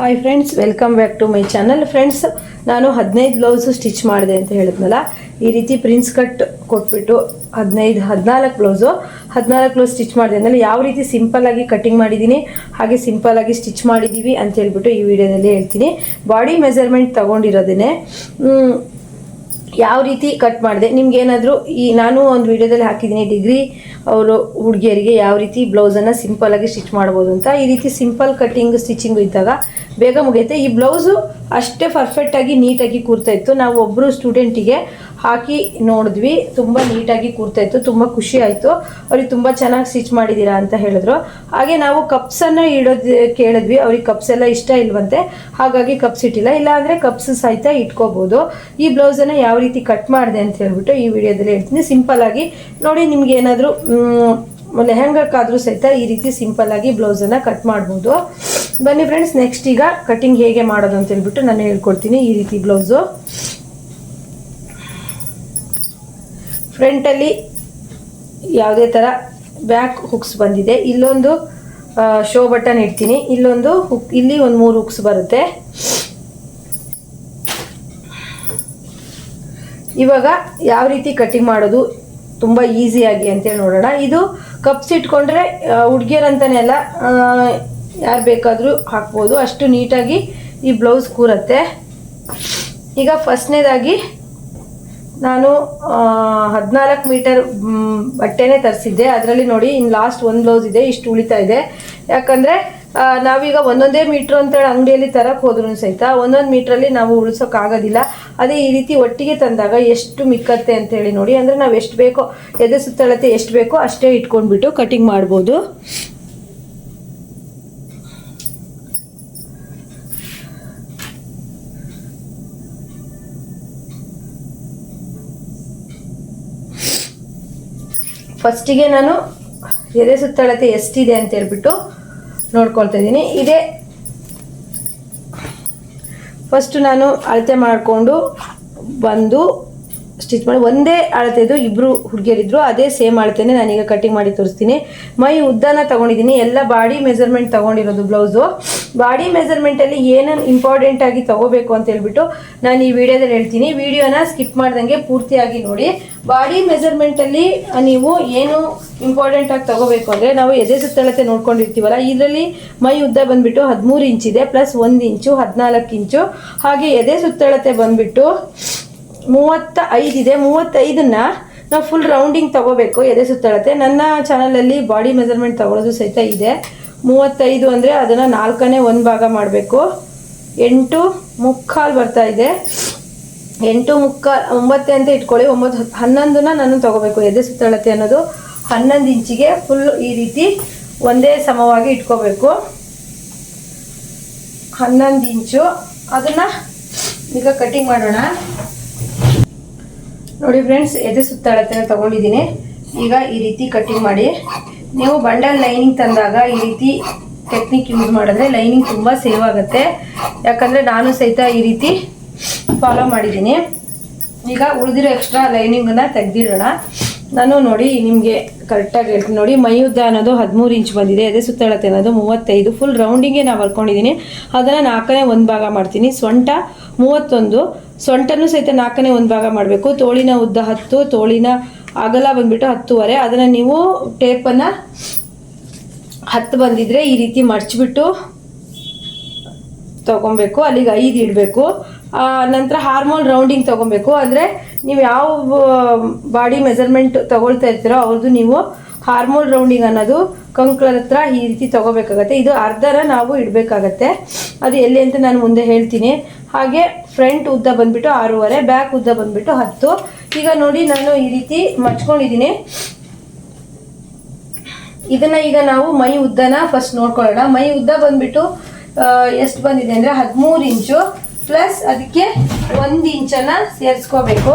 Hi friends welcome back to my channel friends ನಾನು ಹದಿನೈದು blouse stitch ಮಾಡಿದೆ ಅಂತ ಹೇಳಿದ್ನಲ್ಲ, ಈ ರೀತಿ ಪ್ರಿನ್ಸ್ ಕಟ್ ಕೊಟ್ಬಿಟ್ಟು ಹದಿನೈದು, ಹದಿನಾಲ್ಕು ಬ್ಲೌಸು ಹದಿನಾಲ್ಕು ಬ್ಲೌಸ್ ಸ್ಟಿಚ್ ಮಾಡಿದೆ. ಅಂದರೆ ಯಾವ ರೀತಿ ಸಿಂಪಲ್ ಆಗಿ ಕಟಿಂಗ್ ಮಾಡಿದ್ದೀನಿ, ಹಾಗೆ ಸಿಂಪಲ್ ಆಗಿ ಸ್ಟಿಚ್ ಮಾಡಿದ್ದೀವಿ ಅಂತ ಹೇಳ್ಬಿಟ್ಟು ಈ ವಿಡಿಯೋದಲ್ಲಿ ಹೇಳ್ತೀನಿ. ಬಾಡಿ ಮೆಜರ್ಮೆಂಟ್ ತೊಗೊಂಡಿರೋದೇ ಯಾವ ರೀತಿ ಕಟ್ ಮಾಡಿದೆ. ನಿಮ್ಗೆ ಏನಾದರೂ ಈ, ನಾನು ಒಂದು ವಿಡಿಯೋದಲ್ಲಿ ಹಾಕಿದ್ದೀನಿ, ಡಿಗ್ರಿ ಅವರು ಹುಡುಗಿಯರಿಗೆ ಯಾವ ರೀತಿ ಬ್ಲೌಸನ್ನು ಸಿಂಪಲ್ಲಾಗಿ ಸ್ಟಿಚ್ ಮಾಡ್ಬೋದು ಅಂತ. ಈ ರೀತಿ ಸಿಂಪಲ್ ಕಟ್ಟಿಂಗ್ ಸ್ಟಿಚಿಂಗು ಇದ್ದಾಗ ಬೇಗ ಮುಗಿಯುತ್ತೆ. ಈ ಬ್ಲೌಸು ಅಷ್ಟೇ ಪರ್ಫೆಕ್ಟಾಗಿ ನೀಟಾಗಿ ಕೂರ್ತಾ ಇತ್ತು. ನಾವು ಒಬ್ಬರು ಸ್ಟೂಡೆಂಟಿಗೆ ಹಾಕಿ ನೋಡಿದ್ವಿ. ತುಂಬ ನೀಟಾಗಿ ಕೂರ್ತಾ ಇತ್ತು. ತುಂಬ ಖುಷಿ ಆಯಿತು. ಅವ್ರಿಗೆ ತುಂಬ ಚೆನ್ನಾಗಿ ಸ್ಟಿಚ್ ಮಾಡಿದ್ದೀರಾ ಅಂತ ಹೇಳಿದ್ರು. ಹಾಗೆ ನಾವು ಕಪ್ಸನ್ನು ಇಡೋದು ಕೇಳಿದ್ವಿ. ಅವ್ರಿಗೆ ಕಪ್ಸ್ ಎಲ್ಲ ಇಷ್ಟ ಇಲ್ವಂತೆ. ಹಾಗಾಗಿ ಕಪ್ಸ್ ಇಟ್ಟಿಲ್ಲ. ಇಲ್ಲ ಅಂದರೆ ಕಪ್ಸ್ ಸಹಿತ ಇಟ್ಕೋಬೋದು. ಈ ಬ್ಲೌಸನ್ನು ಯಾವ ರೀತಿ ಕಟ್ ಮಾಡಿದೆ ಅಂತ ಹೇಳ್ಬಿಟ್ಟು ಈ ವಿಡಿಯೋದಲ್ಲಿ ಹೇಳ್ತೀನಿ. ಸಿಂಪಲ್ ಆಗಿ ನೋಡಿ ನಿಮ್ಗೆ ಏನಾದರೂ ಲೆಹಂಗಕ್ಕಾದರೂ ಸಹಿತ ಈ ರೀತಿ ಸಿಂಪಲ್ ಆಗಿ ಬ್ಲೌಸನ್ನು ಕಟ್ ಮಾಡ್ಬೋದು. ಬನ್ನಿ ಫ್ರೆಂಡ್ಸ್ ನೆಕ್ಸ್ಟ್ ಈಗ ಕಟಿಂಗ್ ಹೇಗೆ ಮಾಡೋದು ಅಂತ ಹೇಳ್ಬಿಟ್ಟು ನಾನು ಹೇಳ್ಕೊಡ್ತೀನಿ ಈ ರೀತಿ ಬ್ಲೌಸು ಫ್ರಂಟಲ್ಲಿ ಯಾವುದೇ ಥರ ಬ್ಯಾಕ್ ಹುಕ್ಸ್ ಬಂದಿದೆ. ಇಲ್ಲೊಂದು ಶೋ ಬಟನ್ ಇಡ್ತೀನಿ. ಇಲ್ಲೊಂದು ಹುಕ್ ಇಲ್ಲಿ ಒಂದು ಮೂರು ಹುಕ್ಸ್ ಬರುತ್ತೆ. ಇವಾಗ ಯಾವ ರೀತಿ ಕಟಿಂಗ್ ಮಾಡೋದು ತುಂಬ ಈಸಿಯಾಗಿ ಅಂತೇಳಿ ನೋಡೋಣ. ಇದು ಕಪ್ಸ್ ಇಟ್ಕೊಂಡ್ರೆ ಹುಡುಗಿಯರಂತಾನೆ ಅಲ್ಲ ಯಾರು ಬೇಕಾದರೂ ಹಾಕ್ಬೋದು. ಅಷ್ಟು ನೀಟಾಗಿ ಈ ಬ್ಲೌಸ್ ಕೂರತ್ತೆ. ಈಗ ಫಸ್ಟ್ನೇದಾಗಿ ನಾನು ಹದಿನಾಲ್ಕು ಮೀಟರ್ ಬಟ್ಟೆನೇ ತರಿಸಿದ್ದೆ. ಅದರಲ್ಲಿ ನೋಡಿ ಇನ್ನು ಲಾಸ್ಟ್ ಒಂದು ಬ್ಲೌಸ್ ಇದೆ, ಇಷ್ಟು ಉಳಿತಾ ಇದೆ. ಯಾಕಂದರೆ ನಾವೀಗ ಒಂದೊಂದೇ ಮೀಟ್ರ್ ಅಂತೇಳಿ ಅಂಗಡಿಯಲ್ಲಿ ತರಕ್ಕೆ ಹೋದ್ರೂ ಸಹಿತ ಒಂದೊಂದು ಮೀಟ್ರಲ್ಲಿ ನಾವು ಉಳಿಸೋಕ್ಕಾಗೋದಿಲ್ಲ ಅದೇ ಈ ರೀತಿ ಒಟ್ಟಿಗೆ ತಂದಾಗ ಎಷ್ಟು ಮಿಕ್ಕತ್ತೆ ಅಂತೇಳಿ ನೋಡಿ. ಅಂದರೆ ನಾವು ಎಷ್ಟು ಬೇಕೋ, ಎದೆ ಸುತ್ತಳತೆ ಎಷ್ಟು ಬೇಕೋ ಅಷ್ಟೇ ಇಟ್ಕೊಂಡ್ಬಿಟ್ಟು ಕಟಿಂಗ್ ಮಾಡ್ಬೋದು. ಫಸ್ಟಿಗೆ ನಾನು ಎದೆ ಸುತ್ತಳತೆ ಎಷ್ಟಿದೆ ಅಂತ ಹೇಳ್ಬಿಟ್ಟು ನೋಡ್ಕೊಳ್ತಾ ಇದ್ದೀನಿ. ಇದೇ ಫಸ್ಟ್ ನಾನು ಅಳತೆ ಮಾಡಿಕೊಂಡು ಬಂದು ಸ್ಟಿಚ್ ಮಾಡಿ ಒಂದೇ ಅಳತೆದು ಇಬ್ಬರು ಹುಡುಗಿಯರಿದ್ರು, ಅದೇ ಸೇಮ್ ಅಳತೆನೇ ನಾನೀಗ ಕಟಿಂಗ್ ಮಾಡಿ ತೋರಿಸ್ತೀನಿ. ಮೈ ಉದ್ದನ ತಗೊಂಡಿದ್ದೀನಿ, ಎಲ್ಲ ಬಾಡಿ ಮೆಜರ್ಮೆಂಟ್ ತಗೊಂಡಿರೋದು ಬ್ಲೌಸು ಬಾಡಿ ಮೆಜರ್ಮೆಂಟಲ್ಲಿ ಏನೇನು ಇಂಪಾರ್ಟೆಂಟ್ ಆಗಿ ತಗೋಬೇಕು ಅಂತ ಹೇಳ್ಬಿಟ್ಟು ನಾನು ಈ ವಿಡಿಯೋದಲ್ಲಿ ಹೇಳ್ತೀನಿ. ವಿಡಿಯೋನ ಸ್ಕಿಪ್ ಮಾಡ್ದಂಗೆ ಪೂರ್ತಿಯಾಗಿ ನೋಡಿ. ಬಾಡಿ ಮೆಜರ್ಮೆಂಟಲ್ಲಿ ನೀವು ಏನು ಇಂಪಾರ್ಟೆಂಟ್ ಆಗಿ ತಗೋಬೇಕು ಅಂದರೆ ನಾವು ಎದೆ ಸುತ್ತಳತೆ ನೋಡ್ಕೊಂಡಿರ್ತೀವಲ್ಲ, ಇದರಲ್ಲಿ ಮೈ ಉದ್ದ ಬಂದ್ಬಿಟ್ಟು ಹದಿಮೂರು ಇಂಚಿದೆ ಪ್ಲಸ್ ಒಂದು ಇಂಚು, ಹದಿನಾಲ್ಕು ಇಂಚು. ಹಾಗೆ ಎದೆ ಸುತ್ತಳತೆ ಬಂದ್ಬಿಟ್ಟು ಮೂವತ್ತ ಐದಿದೆ ಮೂವತ್ತೈದನ್ನ ನಾವು ಫುಲ್ ರೌಂಡಿಂಗ್ ತಗೋಬೇಕು, ಎದೆ ಸುತ್ತಳತೆ ನನ್ನ ಚಾನಲಲ್ಲಿ ಬಾಡಿ ಮೆಜರ್ಮೆಂಟ್ ತಗೊಳೋದು ಸಹಿತ ಇದೆ. ಮೂವತ್ತೈದು ಅಂದರೆ ಅದನ್ನು ನಾಲ್ಕನೇ ಒಂದು ಭಾಗ ಮಾಡಬೇಕು. ಎಂಟು ಮುಕ್ಕಾಲು ಬರ್ತಾ ಇದೆ. ಎಂಟು ಮುಕ್ಕಾಲು, ಒಂಬತ್ತೆ ಅಂತ ಇಟ್ಕೊಳ್ಳಿ. ಒಂಬತ್ತು, ಹನ್ನೊಂದನ್ನ ನಾನು ತಗೋಬೇಕು ಎದೆ ಸುತ್ತಳತೆ ಅನ್ನೋದು. ಹನ್ನೊಂದು ಇಂಚಿಗೆ ಫುಲ್ ಈ ರೀತಿ ಒಂದೇ ಸಮವಾಗಿ ಇಟ್ಕೋಬೇಕು. ಹನ್ನೊಂದು ಇಂಚು. ಅದನ್ನು ಈಗ ಕಟ್ಟಿಂಗ್ ಮಾಡೋಣ. ನೋಡಿ ಫ್ರೆಂಡ್ಸ್ ಎದೆ ಸುತ್ತಳತೆನ ತಗೊಂಡಿದ್ದೀನಿ. ಈಗ ಈ ರೀತಿ ಕಟ್ಟಿಂಗ್ ಮಾಡಿ. ನೀವು ಬಂಡಲ್ ಲೈನಿಂಗ್ ತಂದಾಗ ಈ ರೀತಿ ಟೆಕ್ನಿಕ್ ಯೂಸ್ ಮಾಡಿದ್ರೆ ಲೈನಿಂಗ್ ತುಂಬ ಸೇವ್ ಆಗುತ್ತೆ. ಯಾಕಂದರೆ ನಾನು ಸಹಿತ ಈ ರೀತಿ ಫಾಲೋ ಮಾಡಿದ್ದೀನಿ. ಈಗ ಉಳಿದಿರೋ ಎಕ್ಸ್ಟ್ರಾ ಲೈನಿಂಗನ್ನು ತೆಗೆದಿಡೋಣ. ನಾನು ನೋಡಿ ನಿಮಗೆ ಕರೆಕ್ಟಾಗಿ ಹೇಳ್ತೀನಿ. ನೋಡಿ ಮೈ ಉದ್ದ ಅನ್ನೋದು ಹದಿಮೂರು ಇಂಚ್ ಬಂದಿದೆ, ಎದೆ ಸುತ್ತಳತೆ ಅನ್ನೋದು ಮೂವತ್ತೈದು. ಫುಲ್ ರೌಂಡಿಂಗೇ ನಾವು ಹರ್ಕೊಂಡಿದ್ದೀನಿ ಅದನ್ನು ನಾಲ್ಕನೇ ಒಂದು ಭಾಗ ಮಾಡ್ತೀನಿ. ಸೊಂಟ ಮೂವತ್ತೊಂದು ಸೊಂಟನೂ ಸಹಿತ ನಾಲ್ಕನೇ ಒಂದು ಭಾಗ ಮಾಡಬೇಕು. ತೋಳಿನ ಉದ್ದ ಹತ್ತು, ತೋಳಿನ ಅಗಲ ಬಂದ್ಬಿಟ್ಟು ಹತ್ತುವರೆ. ಅದನ್ನು ನೀವು ಟೇಪನ್ನು ಹತ್ತು ಬಂದಿದ್ರೆ ಈ ರೀತಿ ಮಡಚಿಬಿಟ್ಟು ತಗೊಬೇಕು. ಅಲ್ಲಿಗೆ ಐದು ಇಡಬೇಕು. ನಂತರ ಹಾರ್ಮೋನ್ ರೌಂಡಿಂಗ್ ತೊಗೊಬೇಕು. ಅಂದರೆ ನೀವು ಯಾವ ಬಾಡಿ ಮೆಜರ್ಮೆಂಟ್ ತಗೊಳ್ತಾ ಇರ್ತೀರೋ ಅವ್ರದ್ದು ನೀವು ಹಾರ್ಮೋನ್ ರೌಂಡಿಂಗ್ ಅನ್ನೋದು ಕಂಕ್ಳದ ಹತ್ರ ಈ ರೀತಿ ತಗೋಬೇಕಾಗತ್ತೆ. ಇದು ಅರ್ಧರ ನಾವು ಇಡಬೇಕಾಗತ್ತೆ. ಅದು ಎಲ್ಲಿ ಅಂತ ನಾನು ಮುಂದೆ ಹೇಳ್ತೀನಿ. ಹಾಗೆ ಫ್ರಂಟ್ ಉದ್ದ ಬಂದ್ಬಿಟ್ಟು ಆರೂವರೆ, ಬ್ಯಾಕ್ ಉದ್ದ ಬಂದ್ಬಿಟ್ಟು ಹತ್ತು. ಈಗ ನೋಡಿ ನಾನು ಈ ರೀತಿ ಮಚ್ಕೊಂಡಿದ್ದೀನಿ ಇದನ್ನ ಈಗ ನಾವು ಮೈ ಉದ್ದನ ಫಸ್ಟ್ ನೋಡ್ಕೊಳ್ಳೋಣ. ಮೈ ಉದ್ದ ಬಂದ್ಬಿಟ್ಟು ಎಷ್ಟು ಬಂದಿದೆ ಅಂದರೆ ಹದಿಮೂರು ಇಂಚು. ಪ್ಲಸ್ ಅದಕ್ಕೆ ಒಂದು ಇಂಚನ್ನು ಸೇರಿಸ್ಕೋಬೇಕು.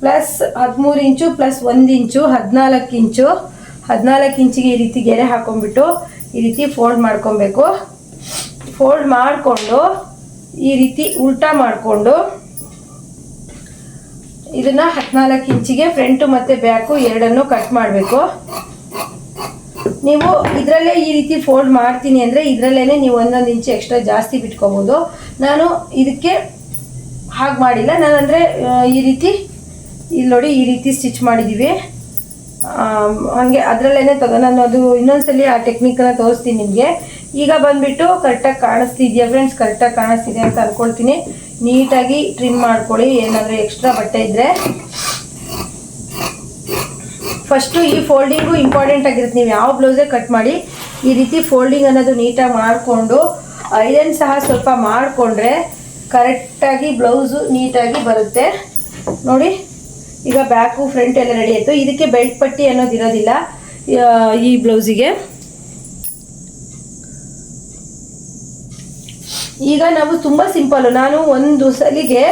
ಪ್ಲಸ್ ಹದಿಮೂರು ಇಂಚು ಪ್ಲಸ್ ಒಂದು ಇಂಚು, ಹದಿನಾಲ್ಕು ಇಂಚು. ಹದಿನಾಲ್ಕು ಇಂಚಿಗೆ ಈ ರೀತಿ ಗೆರೆ ಹಾಕೊಂಡ್ಬಿಟ್ಟು ಈ ರೀತಿ ಫೋಲ್ಡ್ ಮಾಡ್ಕೊಬೇಕು. ಫೋಲ್ಡ್ ಮಾಡಿಕೊಂಡು ಈ ರೀತಿ ಉಲ್ಟಾ ಮಾಡಿಕೊಂಡು ಇದನ್ನ ಹದಿನಾಲ್ಕು ಇಂಚಿಗೆ ಫ್ರಂಟು ಮತ್ತು ಬ್ಯಾಕು ಎರಡನ್ನು ಕಟ್ ಮಾಡಬೇಕು. ನೀವು ಇದರಲ್ಲೇ ಈ ರೀತಿ ಫೋಲ್ಡ್ ಮಾಡ್ತೀನಿ ಅಂದರೆ ಇದರಲ್ಲೇ ನೀವು ಒಂದೊಂದು ಇಂಚು ಎಕ್ಸ್ಟ್ರಾ ಜಾಸ್ತಿ ಬಿಟ್ಕೋಬೋದು. ನಾನು ಇದಕ್ಕೆ ಹಾಗೆ ಮಾಡಿಲ್ಲ. ನಾನು ಅಂದರೆ ಈ ರೀತಿ ಇಲ್ಲಿ ನೋಡಿ ಈ ರೀತಿ ಸ್ಟಿಚ್ ಮಾಡಿದ್ದೀವಿ ಹಾಗೆ ಅದರಲ್ಲೇ ತಗೋ ನಾನು ಅದು ಇನ್ನೊಂದ್ಸಲಿ ಆ ಟೆಕ್ನಿಕನ್ನ ತೋರಿಸ್ತೀನಿ ನಿಮಗೆ. ಈಗ ಬಂದ್ಬಿಟ್ಟು ಕರೆಕ್ಟಾಗಿ ಕಾಣಿಸ್ತಿದ್ಯಾ ಫ್ರೆಂಡ್ಸ್ ಕರೆಕ್ಟಾಗಿ ಕಾಣಿಸ್ತಿದೆ ಅಂತ ಅಂದ್ಕೊಳ್ತೀನಿ ನೀಟಾಗಿ ಟ್ರಿಮ್ ಮಾಡ್ಕೊಳ್ಳಿ, ಏನಾದರೂ ಎಕ್ಸ್ಟ್ರಾ ಬಟ್ಟೆ ಇದ್ದರೆ ಫಸ್ಟು ಈ ಫೋಲ್ಡಿಂಗು ಇಂಪಾರ್ಟೆಂಟ್ ಆಗಿರುತ್ತೆ. ನೀವು ಯಾವ ಬ್ಲೌಸೇ ಕಟ್ ಮಾಡಿ, ಈ ರೀತಿ ಫೋಲ್ಡಿಂಗ್ ಅನ್ನೋದು ನೀಟಾಗಿ ಮಾಡಿಕೊಂಡು, ಐರನ್ ಸಹ ಸ್ವಲ್ಪ ಮಾಡಿಕೊಂಡ್ರೆ ಕರೆಕ್ಟಾಗಿ ಬ್ಲೌಸು ನೀಟಾಗಿ ಬರುತ್ತೆ. ನೋಡಿ. ಈಗ ಬ್ಯಾಕು, ಫ್ರಂಟ್ ಎಲ್ಲ ರೆಡಿ ಆಯಿತು. ಇದಕ್ಕೆ ಬೆಲ್ಟ್ ಪಟ್ಟಿ ಅನ್ನೋದು ಇರೋದಿಲ್ಲ. ಈ ಬ್ಲೌಸಿಗೆ. ಈಗ ನಾವು ತುಂಬ ಸಿಂಪಲ್ಲು ನಾನು ಒಂದು ಸಲಿಗೆ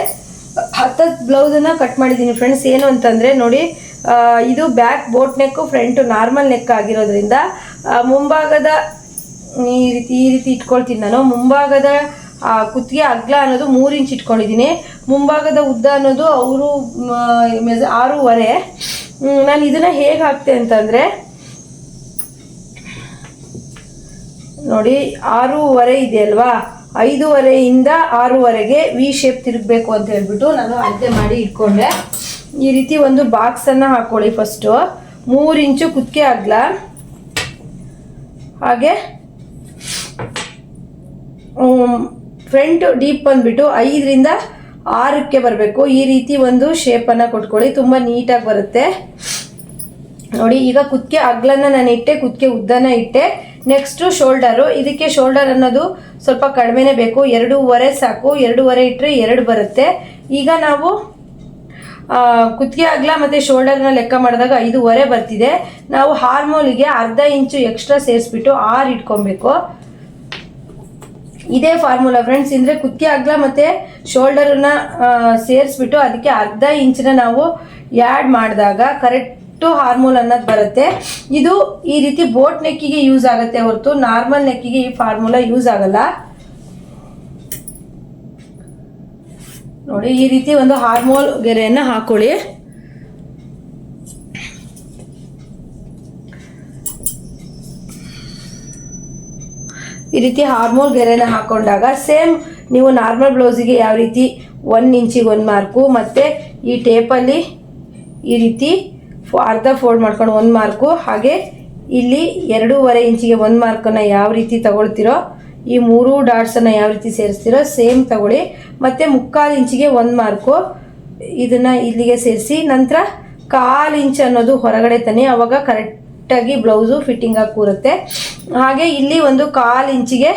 ಹತ್ತತ್ತು ಬ್ಲೌಸನ್ನು ಕಟ್ ಮಾಡಿದ್ದೀನಿ ಫ್ರೆಂಡ್ಸ್ ಏನು ಅಂತಂದರೆ ನೋಡಿ ಇದು back boat neck front normal neck ಆಗಿರೋದ್ರಿಂದ ಮುಂಭಾಗದ ಈ ರೀತಿ ಈ ರೀತಿ ಇಟ್ಕೊಳ್ತೀನಿ ನಾನು. ಮುಂಭಾಗದ ಕುತ್ತಿಗೆ ಅಗ್ಲ ಅನ್ನೋದು ಮೂರು ಇಂಚ್ ಇಟ್ಕೊಂಡಿದ್ದೀನಿ. ಮುಂಭಾಗದ ಉದ್ದ ಅನ್ನೋದು ಅವರು ಆರೂವರೆ. ನಾನು ಇದನ್ನು ಹೇಗೆ ಹಾಕ್ತೆ ಅಂತಂದರೆ, ನೋಡಿ, ಆರೂವರೆ ಇದೆ ಅಲ್ವಾ? ಐದೂವರೆಯಿಂದ ಆರೂವರೆಗೆ ವಿ ಶೇಪ್ ತಿರುಗಬೇಕು ಅಂತ ಹೇಳ್ಬಿಟ್ಟು ನಾನು ಅಳತೆ ಮಾಡಿ ಇಟ್ಕೊಂಡೆ. ಈ ರೀತಿ ಒಂದು ಬಾಕ್ಸನ್ನು ಹಾಕೊಳ್ಳಿ ಫಸ್ಟು ಮೂರು ಇಂಚು ಕುತ್ತಿಗೆ ಆಗ್ಲಾ ಹಾಗೆ ಫ್ರಂಟ್ ಡೀಪ್ ಬಂದ್ಬಿಟ್ಟು ಐದರಿಂದ ಆರಕ್ಕೆ ಬರಬೇಕು. ಈ ರೀತಿ ಒಂದು ಶೇಪನ್ನು ಕೊಟ್ಕೊಳ್ಳಿ. ತುಂಬ ನೀಟಾಗಿ ಬರುತ್ತೆ. ನೋಡಿ, ಈಗ ಕುತ್ತಿಗೆ ಅಗ್ಲನ್ನ ನಾನು ಇಟ್ಟೆ, ಕುತ್ತಿಗೆ ಉದ್ದನ ಇಟ್ಟೆ. ನೆಕ್ಸ್ಟು ಶೋಲ್ಡರು ಇದಕ್ಕೆ ಶೋಲ್ಡರ್ ಅನ್ನೋದು ಸ್ವಲ್ಪ ಕಡಿಮೆನೇ ಬೇಕು. ಎರಡೂವರೆ ಸಾಕು. ಎರಡೂವರೆ ಇಟ್ಟರೆ ಎರಡು ಬರುತ್ತೆ. ಈಗ ನಾವು ಕುತ್ತಿಗೆ ಅಗ್ಲ ಮತ್ತು ಶೋಲ್ಡರ್ನ ಲೆಕ್ಕ ಮಾಡಿದಾಗ ಐದೂವರೆ ಬರ್ತಿದೆ. ನಾವು ಹಾರ್ಮೋಲಿಗೆ ಅರ್ಧ ಇಂಚು ಎಕ್ಸ್ಟ್ರಾ ಸೇರಿಸ್ಬಿಟ್ಟು ಆರು ಇಟ್ಕೊಬೇಕು. ಇದೇ ಫಾರ್ಮುಲಾ ಫ್ರೆಂಡ್ಸ್ ಅಂದರೆ ಕುತ್ತಿಗೆ ಅಗ್ಲ ಮತ್ತು ಶೋಲ್ಡರನ್ನ ಸೇರಿಸ್ಬಿಟ್ಟು ಅದಕ್ಕೆ ಅರ್ಧ ಇಂಚನ್ನ ನಾವು ಆ್ಯಡ್ ಮಾಡಿದಾಗ ಕರೆಕ್ಟು ಹಾರ್ಮೋಲ್ ಅನ್ನೋದು ಬರುತ್ತೆ. ಇದು ಈ ರೀತಿ ಬೋಟ್ ನೆಕ್ಕಿಗೆ ಯೂಸ್ ಆಗುತ್ತೆ ಹೊರತು ನಾರ್ಮಲ್ ನೆಕ್ಕಿಗೆ ಈ ಫಾರ್ಮುಲಾ ಯೂಸ್ ಆಗಲ್ಲ. ನೋಡಿ ಈ ರೀತಿ ಒಂದು ಹಾರ್ಮೋಲ್ ಗೆರೆಯನ್ನು ಹಾಕೊಳ್ಳಿ. ಈ ರೀತಿ ಹಾರ್ಮೋಲ್ ಗೆರೆನ ಹಾಕೊಂಡಾಗ ಸೇಮ್ ನೀವು ನಾರ್ಮಲ್ ಬ್ಲೌಸಿಗೆ ಯಾವ ರೀತಿ ಒನ್ ಇಂಚಿಗೆ ಒಂದು ಮಾರ್ಕು ಮತ್ತು ಈ ಟೇಪಲ್ಲಿ ಈ ರೀತಿ ಅರ್ಧ ಫೋಲ್ಡ್ ಮಾಡ್ಕೊಂಡು ಒಂದು ಮಾರ್ಕು ಹಾಗೆ ಇಲ್ಲಿ ಎರಡೂವರೆ ಇಂಚಿಗೆ ಒಂದು ಮಾರ್ಕನ್ನು ಯಾವ ರೀತಿ ತಗೊಳ್ತೀರೋ, ಈ ಮೂರು ಡಾಟ್ಸನ್ನು ಯಾವ ರೀತಿ ಸೇರಿಸ್ತಿರೋ ಸೇಮ್ ತಗೊಳ್ಳಿ. ಮತ್ತು ಮುಕ್ಕಾಲು ಇಂಚಿಗೆ ಒಂದು ಮಾರ್ಕು ಇದನ್ನು ಇಲ್ಲಿಗೆ ಸೇರಿಸಿ, ನಂತರ ಕಾಲು ಇಂಚ್ ಅನ್ನೋದು ಹೊರಗಡೆ ತಾನೇ ಅವಾಗ ಕರೆಕ್ಟಾಗಿ ಬ್ಲೌಸು ಫಿಟ್ಟಿಂಗಾಗಿ ಕೂರುತ್ತೆ. ಹಾಗೆ ಇಲ್ಲಿ ಒಂದು ಕಾಲು ಇಂಚಿಗೆ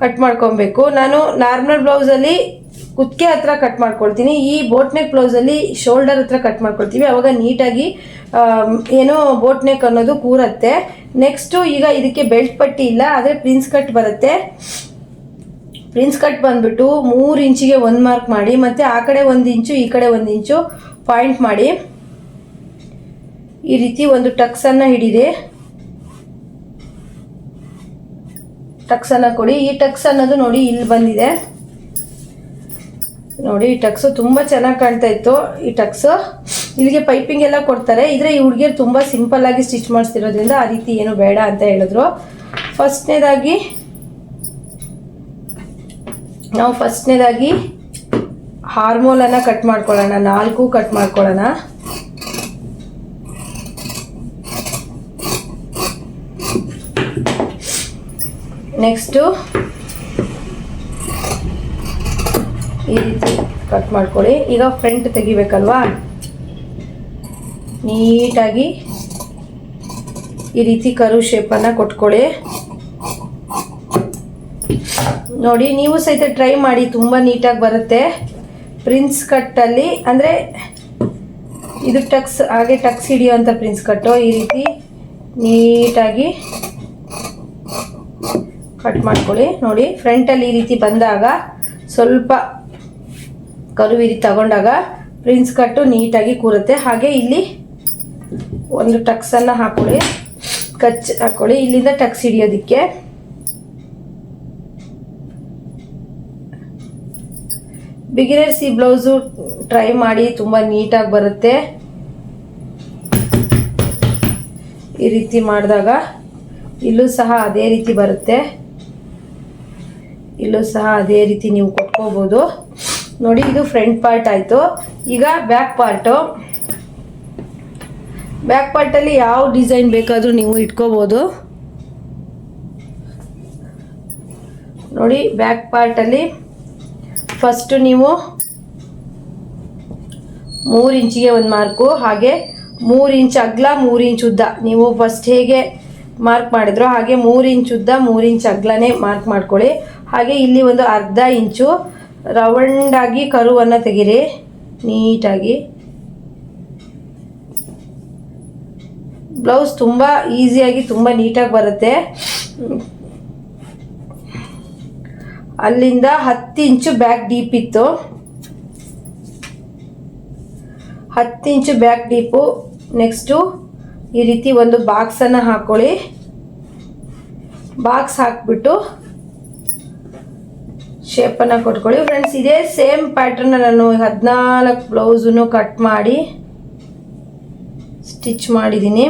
ಕಟ್ ಮಾಡ್ಕೊಬೇಕು. ನಾನು ನಾರ್ಮಲ್ ಬ್ಲೌಸಲ್ಲಿ ಕುತ್ತಿಗೆ ಹತ್ರ ಕಟ್ ಮಾಡ್ಕೊಳ್ತೀನಿ. ಈ ಬೋಟ್ ನೆಕ್ ಬ್ಲೌಸಲ್ಲಿ ಶೋಲ್ಡರ್ ಹತ್ರ ಕಟ್ ಮಾಡ್ಕೊಳ್ತೀವಿ. ಅವಾಗ ನೀಟಾಗಿ ಏನೋ ಬೋಟ್ ನೆಕ್ ಅನ್ನೋದು ಕೂರತ್ತೆ. ನೆಕ್ಸ್ಟು ಈಗ ಇದಕ್ಕೆ ಬೆಲ್ಟ್ ಪಟ್ಟಿ ಇಲ್ಲ, ಆದರೆ ಪ್ರಿನ್ಸ್ ಕಟ್ ಬರುತ್ತೆ. ಪ್ರಿನ್ಸ್ ಕಟ್ ಬಂದ್ಬಿಟ್ಟು ಮೂರು ಇಂಚಿಗೆ ಒಂದು ಮಾರ್ಕ್ ಮಾಡಿ, ಮತ್ತು ಆ ಕಡೆ ಒಂದು ಇಂಚು ಈ ಕಡೆ ಒಂದು ಇಂಚು ಪಾಯಿಂಟ್ ಮಾಡಿ. ಈ ರೀತಿ ಒಂದು ಟಕ್ಸನ್ನು ಹಿಡಿದೆ. ಟಕ್ಸ್ ಅನ್ನ ಕೊಡಿ. ಈ ಟಕ್ಸ್ ಅನ್ನೋದು ನೋಡಿ ಇಲ್ಲಿ ಬಂದಿದೆ. ನೋಡಿ, ಈ ಟಕ್ಸು ತುಂಬ ಚೆನ್ನಾಗಿ ಕಾಣ್ತಾ ಇತ್ತು. ಈ ಟಕ್ಸು ಇಲ್ಲಿಗೆ ಪೈಪಿಂಗ್ ಎಲ್ಲ ಕೊಡ್ತಾರೆ. ಇದ್ರೆ ಈ ಹುಡುಗಿಯರು ತುಂಬ ಸಿಂಪಲ್ ಆಗಿ ಸ್ಟಿಚ್ ಮಾಡಿಸ್ತಿರೋದ್ರಿಂದ ಆ ರೀತಿ ಏನು ಬೇಡ ಅಂತ ಹೇಳಿದ್ರು. ಫಸ್ಟ್ನೇದಾಗಿ ನಾವು ಫಸ್ಟ್ನೇದಾಗಿ ಹಾರ್ಮೋಲನ್ನು ಕಟ್ ಮಾಡ್ಕೊಳ್ಳೋಣ. ನಾಲ್ಕು ಕಟ್ ಮಾಡ್ಕೊಳ್ಳೋಣ. ನೆಕ್ಸ್ಟು ಈ ರೀತಿ ಕಟ್ ಮಾಡ್ಕೊಳ್ಳಿ. ಈಗ ಫ್ರಂಟ್ ತೆಗಿಬೇಕಲ್ವಾ? ನೀಟಾಗಿ ಈ ರೀತಿ ಕರು ಶೇಪನ್ನು ಕೊಟ್ಕೊಳ್ಳಿ. ನೋಡಿ, ನೀವು ಸಹಿತ ಟ್ರೈ ಮಾಡಿ ತುಂಬ ನೀಟಾಗಿ ಬರುತ್ತೆ. ಪ್ರಿನ್ಸ್ ಕಟ್ಟಲ್ಲಿ ಅಂದರೆ ಇದು ಟಕ್ಸ್ ಹಾಗೆ ಟಕ್ಸ್ ಹಿಡಿಯೋಂಥ ಪ್ರಿನ್ಸ್ ಕಟ್ಟು ಈ ರೀತಿ ನೀಟಾಗಿ ಕಟ್ ಮಾಡ್ಕೊಳ್ಳಿ. ನೋಡಿ ಫ್ರಂಟಲ್ಲಿ ಈ ರೀತಿ ಬಂದಾಗ ಸ್ವಲ್ಪ ಕರುವಿರಿ ತಗೊಂಡಾಗ ಪ್ರಿನ್ಸ್ ಕಟ್ಟು ನೀಟಾಗಿ ಕೂರುತ್ತೆ. ಹಾಗೆ ಇಲ್ಲಿ ಒಂದು ಟಕ್ಸನ್ನು ಹಾಕೊಳ್ಳಿ. ಕಚ್ ಹಾಕೊಳ್ಳಿ. ಇಲ್ಲಿಂದ ಟಕ್ಸ್ ಹಿಡಿಯೋದಕ್ಕೆ. ಬಿಗಿನರ್ಸ್ ಈ ಬ್ಲೌಸು ಟ್ರೈ ಮಾಡಿ ತುಂಬ ನೀಟಾಗಿ ಬರುತ್ತೆ. ಈ ರೀತಿ ಮಾಡಿದಾಗ ಇಲ್ಲೂ ಸಹ ಅದೇ ರೀತಿ ಬರುತ್ತೆ. ಇಲ್ಲೂ ಸಹ ಅದೇ ರೀತಿ ನೀವು ಕೊಟ್ಕೋಬೋದು. ನೋಡಿ, ಇದು ಫ್ರಂಟ್ ಪಾರ್ಟ್ ಆಯಿತು. ಈಗ ಬ್ಯಾಕ್ ಪಾರ್ಟು ಬ್ಯಾಕ್ ಪಾರ್ಟಲ್ಲಿ ಯಾವ ಡಿಸೈನ್ ಬೇಕಾದರೂ ನೀವು ಇಟ್ಕೋಬೋದು. ನೋಡಿ ಬ್ಯಾಕ್ ಪಾರ್ಟಲ್ಲಿ ಫಸ್ಟು ನೀವು ಮೂರು ಇಂಚಿಗೆ ಒಂದು ಮಾರ್ಕು ಹಾಗೆ ಮೂರು ಇಂಚ್ ಅಗ್ಲ, ಮೂರು ಇಂಚ್ ಉದ್ದ. ನೀವು ಫಸ್ಟ್ ಹೇಗೆ ಮಾರ್ಕ್ ಮಾಡಿದ್ರೋ ಹಾಗೆ ಮೂರು ಇಂಚ್ ಉದ್ದ, ಮೂರು ಇಂಚ್ ಅಗ್ಲನೇ ಮಾರ್ಕ್ ಮಾಡ್ಕೊಳ್ಳಿ. ಹಾಗೆ ಇಲ್ಲಿ ಒಂದು ಅರ್ಧ ಇಂಚು ರೌಂಡಾಗಿ ಕರುವನ್ನು ತೆಗೀರಿ. ನೀಟಾಗಿ. ಬ್ಲೌಸ್ ತುಂಬ ಈಸಿಯಾಗಿ ತುಂಬ ನೀಟಾಗಿ ಬರುತ್ತೆ. ಅಲ್ಲಿಂದ ಹತ್ತು ಇಂಚು ಬ್ಯಾಕ್ ಡೀಪ್ ಇತ್ತು. ಹತ್ತು ಇಂಚು ಬ್ಯಾಕ್ ಡೀಪು. ನೆಕ್ಸ್ಟು ಈ ರೀತಿ ಒಂದು ಬಾಕ್ಸನ್ನು ಹಾಕ್ಕೊಳ್ಳಿ ಬಾಕ್ಸ್ ಹಾಕ್ಬಿಟ್ಟು ಶೇಪನ್ನು ಕೊಟ್ಕೊಳ್ಳಿ. ಫ್ರೆಂಡ್ಸ್ ಇದೇ ಸೇಮ್ ಪ್ಯಾಟ್ರನ್ನ ನಾನು ಹದಿನಾಲ್ಕು ಬ್ಲೌಸನ್ನು ಕಟ್ ಮಾಡಿ ಸ್ಟಿಚ್ ಮಾಡಿದ್ದೀನಿ.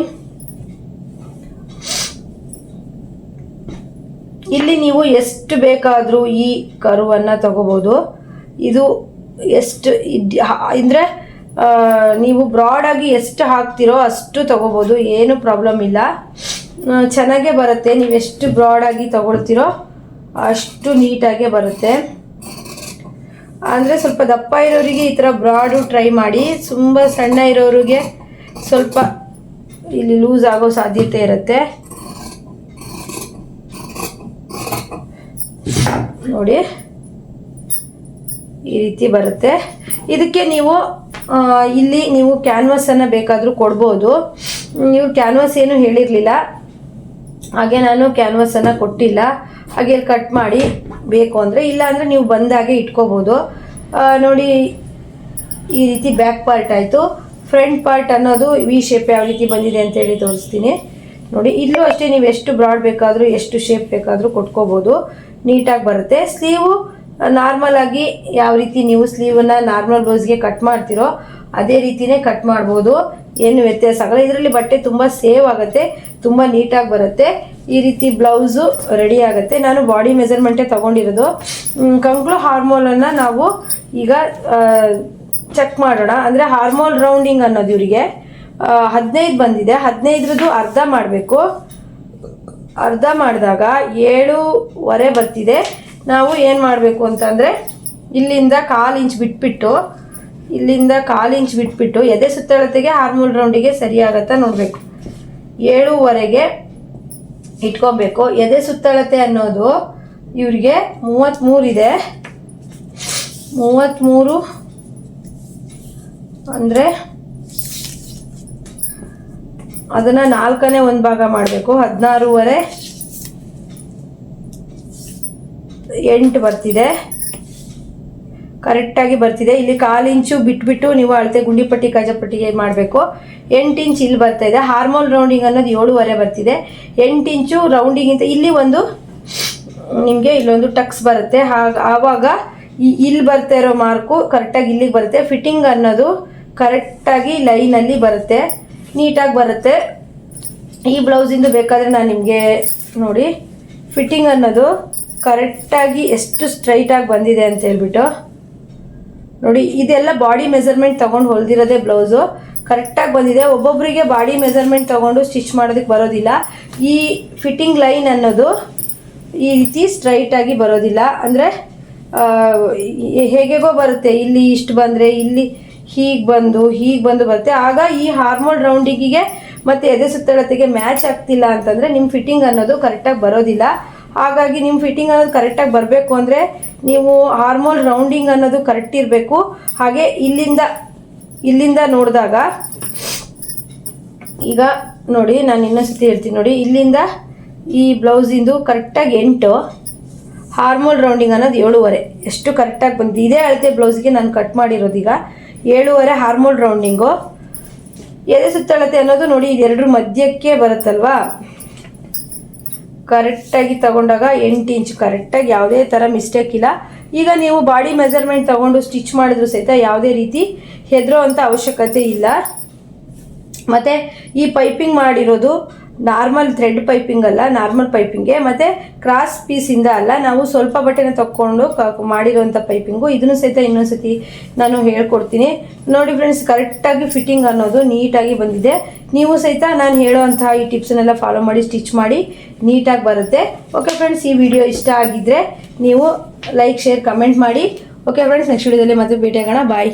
ಇಲ್ಲಿ ನೀವು ಎಷ್ಟು ಬೇಕಾದರೂ ಈ ಕರುವನ್ನು ತಗೋಬೋದು. ಇದು ಎಷ್ಟು ಅಂದ್ರೆ ನೀವು ಬ್ರಾಡಾಗಿ ಎಷ್ಟು ಹಾಕ್ತಿರೋ ಅಷ್ಟು ತಗೋಬೋದು, ಏನು ಪ್ರಾಬ್ಲಮ್ ಇಲ್ಲ. ಚೆನ್ನಾಗೇ ಬರುತ್ತೆ. ನೀವು ಎಷ್ಟು ಬ್ರಾಡಾಗಿ ತಗೊಳ್ತಿರೋ ಅಷ್ಟು ನೀಟಾಗೆ ಬರುತ್ತೆ. ಅಂದರೆ ಸ್ವಲ್ಪ ದಪ್ಪ ಇರೋರಿಗೆ ಈ ಥರ ಬ್ರಾಡು ಟ್ರೈ ಮಾಡಿ. ತುಂಬ ಸಣ್ಣ ಇರೋರಿಗೆ ಸ್ವಲ್ಪ ಇಲ್ಲಿ ಲೂಸ್ ಆಗೋ ಸಾಧ್ಯತೆ ಇರುತ್ತೆ. ನೋಡಿ. ಈ ರೀತಿ ಬರುತ್ತೆ. ಇದಕ್ಕೆ ನೀವು ಇಲ್ಲಿ ನೀವು ಕ್ಯಾನ್ವಾಸನ್ನು ಬೇಕಾದರೂ ಕೊಡ್ಬೋದು. ನೀವು ಕ್ಯಾನ್ವಾಸ್ ಏನು ಹೇಳಿರಲಿಲ್ಲ. ಹಾಗೆ ನಾನು ಕ್ಯಾನ್ವಸನ್ನು ಕೊಟ್ಟಿಲ್ಲ. ಹಾಗೆ ಇಲ್ಲಿ ಕಟ್ ಮಾಡಿ ಬೇಕು ಅಂದರೆ, ಇಲ್ಲ ಅಂದರೆ ನೀವು ಬಂದಾಗೆ ಇಟ್ಕೋಬೋದು. ನೋಡಿ, ಈ ರೀತಿ ಬ್ಯಾಕ್ ಪಾರ್ಟ್ ಆಯಿತು. ಫ್ರಂಟ್ ಪಾರ್ಟ್ ಅನ್ನೋದು ವಿ ಶೇಪ್ ಯಾವ ರೀತಿ ಬಂದಿದೆ ಅಂತೇಳಿ ತೋರಿಸ್ತೀನಿ. ನೋಡಿ, ಇಲ್ಲೂ ಅಷ್ಟೇ ನೀವು ಎಷ್ಟು ಬ್ರಾಡ್ ಬೇಕಾದರೂ, ಎಷ್ಟು ಶೇಪ್ ಬೇಕಾದರೂ ಕೊಟ್ಕೋಬೋದು. ನೀಟಾಗಿ ಬರುತ್ತೆ. ಸ್ಲೀವು ನಾರ್ಮಲ್ ಆಗಿ ಯಾವ ರೀತಿ ನೀವು ಸ್ಲೀವನ್ನು ನಾರ್ಮಲ್ ಬ್ಲೌಸ್ಗೆ ಕಟ್ ಮಾಡ್ತೀರೋ ಅದೇ ರೀತಿನೇ ಕಟ್ ಮಾಡ್ಬೋದು. ಏನು ವ್ಯತ್ಯಾಸ ಆಗಲ್ಲ ಇದರಲ್ಲಿ ಬಟ್ಟೆ ತುಂಬ ಸೇವ್ ಆಗುತ್ತೆ, ತುಂಬ ನೀಟಾಗಿ ಬರುತ್ತೆ. ಈ ರೀತಿ ಬ್ಲೌಸು ರೆಡಿ ಆಗುತ್ತೆ. ನಾನು ಬಾಡಿ ಮೆಜರ್ಮೆಂಟೇ ತೊಗೊಂಡಿರೋದು. ಕಂಕ್ಳು ಹಾರ್ಮೋಲನ್ನು ನಾವು ಈಗ ಚೆಕ್ ಮಾಡೋಣ. ಅಂದರೆ ಹಾರ್ಮೋಲ್ ರೌಂಡಿಂಗ್ ಅನ್ನೋದು ಇವರಿಗೆ. ಹದಿನೈದು ಬಂದಿದೆ. ಹದಿನೈದರದ್ದು ಅರ್ಧ ಮಾಡಬೇಕು. ಅರ್ಧ ಮಾಡಿದಾಗ ಏಳೂವರೆ ಬರ್ತಿದೆ. ನಾವು ಏನು ಮಾಡಬೇಕು ಅಂತಂದರೆ ಇಲ್ಲಿಂದ ಕಾಲು ಇಂಚ್ ಬಿಟ್ಬಿಟ್ಟು ಇಲ್ಲಿಂದ ಕಾಲು ಇಂಚ್ ಬಿಟ್ಬಿಟ್ಟು ಎದೆ ಸುತ್ತಳತೆಗೆ ಆರ್ಮೂಲ್ ರೌಂಡಿಗೆ ಸರಿಯಾಗತ್ತಾ ನೋಡಬೇಕು. ಏಳುವರೆಗೆ ಇಟ್ಕೋಬೇಕು. ಎದೆ ಸುತ್ತಳತೆ ಅನ್ನೋದು ಇವ್ರಿಗೆ ಮೂವತ್ತ್ಮೂರು ಇದೆ. ಮೂವತ್ತ್ಮೂರು ಅಂದರೆ ಅದನ್ನು ನಾಲ್ಕನೇ ಒಂದು ಭಾಗ ಮಾಡಬೇಕು. ಹದಿನಾರೂವರೆ ಎಂಟು ಬರ್ತಿದೆ. ಕರೆಕ್ಟಾಗಿ ಬರ್ತಿದೆ. ಇಲ್ಲಿ ಕಾಲು ಇಂಚು ಬಿಟ್ಬಿಟ್ಟು ನೀವು ಅಳತೆ ಗುಂಡಿಪಟ್ಟಿ ಕಾಜಪಟ್ಟಿಗೆ ಮಾಡಬೇಕು. ಎಂಟು ಇಂಚ್ ಇಲ್ಲಿ ಬರ್ತಾ ಇದೆ. ಹಾರ್ಮೋನ್ ರೌಂಡಿಂಗ್ ಅನ್ನೋದು ಏಳುವರೆ ಬರ್ತಿದೆ. ಎಂಟು ಇಂಚು ರೌಂಡಿಂಗಿಂತ ಇಲ್ಲಿ ಒಂದು, ನಿಮಗೆ ಇಲ್ಲೊಂದು ಟಕ್ಸ್ ಬರುತ್ತೆ. ಹಾಗ ಆವಾಗ ಇಲ್ಲಿ ಬರ್ತಾ ಇರೋ ಮಾರ್ಕು ಕರೆಕ್ಟಾಗಿ ಇಲ್ಲಿಗೆ ಬರುತ್ತೆ. ಫಿಟ್ಟಿಂಗ್ ಅನ್ನೋದು ಕರೆಕ್ಟಾಗಿ ಲೈನಲ್ಲಿ ಬರುತ್ತೆ. ನೀಟಾಗಿ ಬರುತ್ತೆ. ಈ ಬ್ಲೌಸಿಂದು ಬೇಕಾದರೆ ನಾನು ನಿಮಗೆ ನೋಡಿ ಫಿಟ್ಟಿಂಗ್ ಅನ್ನೋದು ಕರೆಕ್ಟಾಗಿ ಎಷ್ಟು ಸ್ಟ್ರೈಟಾಗಿ ಬಂದಿದೆ ಅಂತ ಹೇಳ್ಬಿಟ್ಟು. ನೋಡಿ, ಇದೆಲ್ಲ ಬಾಡಿ ಮೆಜರ್ಮೆಂಟ್ ತಗೊಂಡು ಹೊಲ್ದಿರೋದೇ ಬ್ಲೌಸು ಕರೆಕ್ಟಾಗಿ ಬಂದಿದೆ. ಒಬ್ಬೊಬ್ಬರಿಗೆ ಬಾಡಿ ಮೆಜರ್ಮೆಂಟ್ ತಗೊಂಡು ಸ್ಟಿಚ್ ಮಾಡೋದಕ್ಕೆ ಬರೋದಿಲ್ಲ. ಈ ಫಿಟ್ಟಿಂಗ್ ಲೈನ್ ಅನ್ನೋದು ಈ ರೀತಿ ಸ್ಟ್ರೈಟಾಗಿ ಬರೋದಿಲ್ಲ. ಅಂದರೆ ಹೇಗೆಗೋ ಬರುತ್ತೆ. ಇಲ್ಲಿ ಇಷ್ಟು ಬಂದರೆ ಇಲ್ಲಿ ಹೀಗೆ ಬಂದು ಹೀಗೆ ಬಂದು ಬರುತ್ತೆ. ಆಗ ಈ ಹಾರ್ಮೋನ್ ರೌಂಡಿಗೆ ಮತ್ತು ಎದೆ ಸುತ್ತಳತೆಗೆ ಮ್ಯಾಚ್ ಆಗ್ತಿಲ್ಲ ಅಂತಂದರೆ ನಿಮ್ಮ ಫಿಟ್ಟಿಂಗ್ ಅನ್ನೋದು ಕರೆಕ್ಟಾಗಿ ಬರೋದಿಲ್ಲ. ಹಾಗಾಗಿ ನಿಮ್ಮ ಫಿಟ್ಟಿಂಗ್ ಅನ್ನೋದು ಕರೆಕ್ಟಾಗಿ ಬರಬೇಕು ಅಂದರೆ ನೀವು ಹಾರ್ಮೋಲ್ ರೌಂಡಿಂಗ್ ಅನ್ನೋದು ಕರೆಕ್ಟ್ ಇರಬೇಕು. ಹಾಗೆ ಇಲ್ಲಿಂದ ಇಲ್ಲಿಂದ ನೋಡಿದಾಗ, ಈಗ ನೋಡಿ ನಾನು ಇನ್ನೊಂದು ಸತಿ ಹೇಳ್ತೀನಿ ನೋಡಿ, ಇಲ್ಲಿಂದ ಈ ಬ್ಲೌಸಿಂದು ಕರೆಕ್ಟಾಗಿ ಎಂಟು ಹಾರ್ಮೋಲ್ ರೌಂಡಿಂಗ್ ಅನ್ನೋದು ಏಳುವರೆ. ಎಷ್ಟು ಕರೆಕ್ಟಾಗಿ ಬಂದಿದೆ. ಇದೇ ಅಳತೆ ಬ್ಲೌಸ್ಗೆ ನಾನು ಕಟ್ ಮಾಡಿರೋದೀಗ ಏಳುವರೆ ಹಾರ್ಮೋಲ್ ರೌಂಡಿಂಗು ಎದೆ ಸುತ್ತಳತೆ ಅನ್ನೋದು ನೋಡಿ ಇದೆರಡರ ಮಧ್ಯಕ್ಕೆ ಬರುತ್ತಲ್ವಾ? ಕರೆಕ್ಟಾಗಿ ತಗೊಂಡಾಗ ಎಂಟು ಇಂಚ್, ಕರೆಕ್ಟಾಗಿ ಯಾವುದೇ ಥರ ಮಿಸ್ಟೇಕ್ ಇಲ್ಲ. ಈಗ ನೀವು ಬಾಡಿ ಮೆಜರ್ಮೆಂಟ್ ತಗೊಂಡು ಸ್ಟಿಚ್ ಮಾಡಿದ್ರು ಸಹಿತ ಯಾವುದೇ ರೀತಿ ಹೆದರೋ ಅಂಥ ಅವಶ್ಯಕತೆ ಇಲ್ಲ. ಮತ್ತು ಈ ಪೈಪಿಂಗ್ ಮಾಡಿರೋದು ನಾರ್ಮಲ್ ಥ್ರೆಡ್ ಪೈಪಿಂಗ್ ಅಲ್ಲ, ನಾರ್ಮಲ್ ಪೈಪಿಂಗ್ಗೆ ಮತ್ತು ಕ್ರಾಸ್ ಪೀಸಿಂದ ಅಲ್ಲ, ನಾವು ಸ್ವಲ್ಪ ಬಟ್ಟೆನ ತಕ್ಕೊಂಡು ಮಾಡಿರುವಂಥ ಪೈಪಿಂಗು. ಇದನ್ನು ಸಹಿತ ಇನ್ನೊಂದು ಸತಿ ನಾನು ಹೇಳ್ಕೊಡ್ತೀನಿ. ನೋಡಿ ಫ್ರೆಂಡ್ಸ್ ಕರೆಕ್ಟಾಗಿ ಫಿಟ್ಟಿಂಗ್ ಅನ್ನೋದು ನೀಟಾಗಿ ಬಂದಿದೆ. ನೀವು ಸಹಿತ ನಾನು ಹೇಳುವಂತಹ ಈ ಟಿಪ್ಸನ್ನೆಲ್ಲ ಫಾಲೋ ಮಾಡಿ ಸ್ಟಿಚ್ ಮಾಡಿ, ನೀಟಾಗಿ ಬರುತ್ತೆ. ಓಕೆ ಫ್ರೆಂಡ್ಸ್ ಈ ವಿಡಿಯೋ ಇಷ್ಟ ಆಗಿದ್ದರೆ ನೀವು ಲೈಕ್ ಶೇರ್ ಕಮೆಂಟ್ ಮಾಡಿ. ಓಕೆ ಫ್ರೆಂಡ್ಸ್ ನೆಕ್ಸ್ಟ್ ವಿಡಿಯೋದಲ್ಲಿ ಮತ್ತೆ ಭೇಟಿಯಾಗೋಣ. ಬಾಯ್